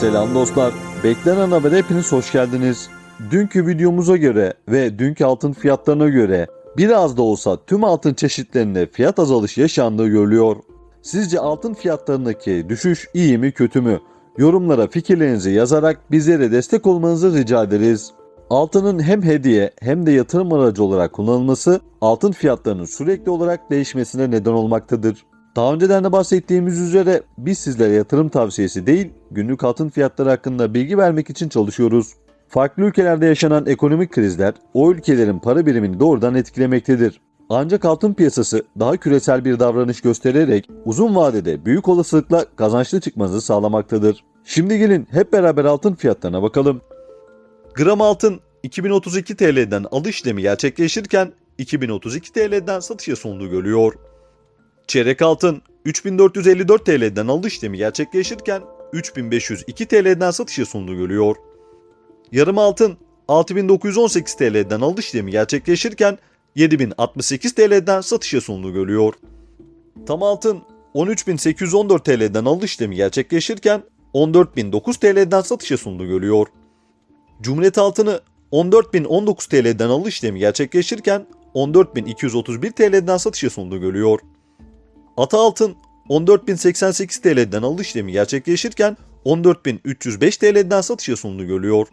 Selam dostlar. Beklenen habere hepiniz hoş geldiniz. Dünkü videomuza göre ve dünkü altın fiyatlarına göre biraz da olsa tüm altın çeşitlerinde fiyat azalışı yaşandığı görülüyor. Sizce altın fiyatlarındaki düşüş iyi mi kötü mü? Yorumlara fikirlerinizi yazarak bizlere destek olmanızı rica ederiz. Altının hem hediye hem de yatırım aracı olarak kullanılması altın fiyatlarının sürekli olarak değişmesine neden olmaktadır. Daha önceden de bahsettiğimiz üzere biz sizlere yatırım tavsiyesi değil, günlük altın fiyatları hakkında bilgi vermek için çalışıyoruz. Farklı ülkelerde yaşanan ekonomik krizler o ülkelerin para birimini doğrudan etkilemektedir. Ancak altın piyasası daha küresel bir davranış göstererek uzun vadede büyük olasılıkla kazançlı çıkmanızı sağlamaktadır. Şimdi gelin hep beraber altın fiyatlarına bakalım. Gram altın 2032 TL'den alış işlemi gerçekleşirken 2032 TL'den satışa sunduğu görülüyor. Çeyrek altın 3454 TL'den alış işlemi gerçekleşirken 3502 TL'den satışa sunduğu görülüyor. Yarım altın 6918 TL'den alış işlemi gerçekleşirken 7068 TL'den satışa sunduğu görülüyor. Tam altın 13814 TL'den alış işlemi gerçekleşirken 14009 TL'den satışa sunduğu görülüyor. Cumhuriyet altını 14.019 TL'den alış işlemi gerçekleşirken 14.231 TL'den satışa sunduğu görülüyor. Ata altın 14.088 TL'den alış işlemi gerçekleşirken 14.305 TL'den satışa sunduğu görülüyor.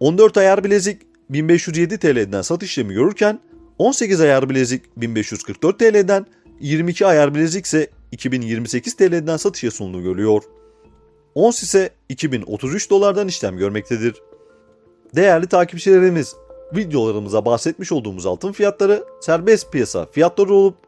14 ayar bilezik 1507 TL'den satış işlemi görürken 18 ayar bilezik 1544 TL'den 22 ayar bilezik ise 2028 TL'den satışa sunduğu görülüyor. Ons ise 2033 dolardan işlem görmektedir. Değerli takipçilerimiz, videolarımıza bahsetmiş olduğumuz altın fiyatları serbest piyasa fiyatları olup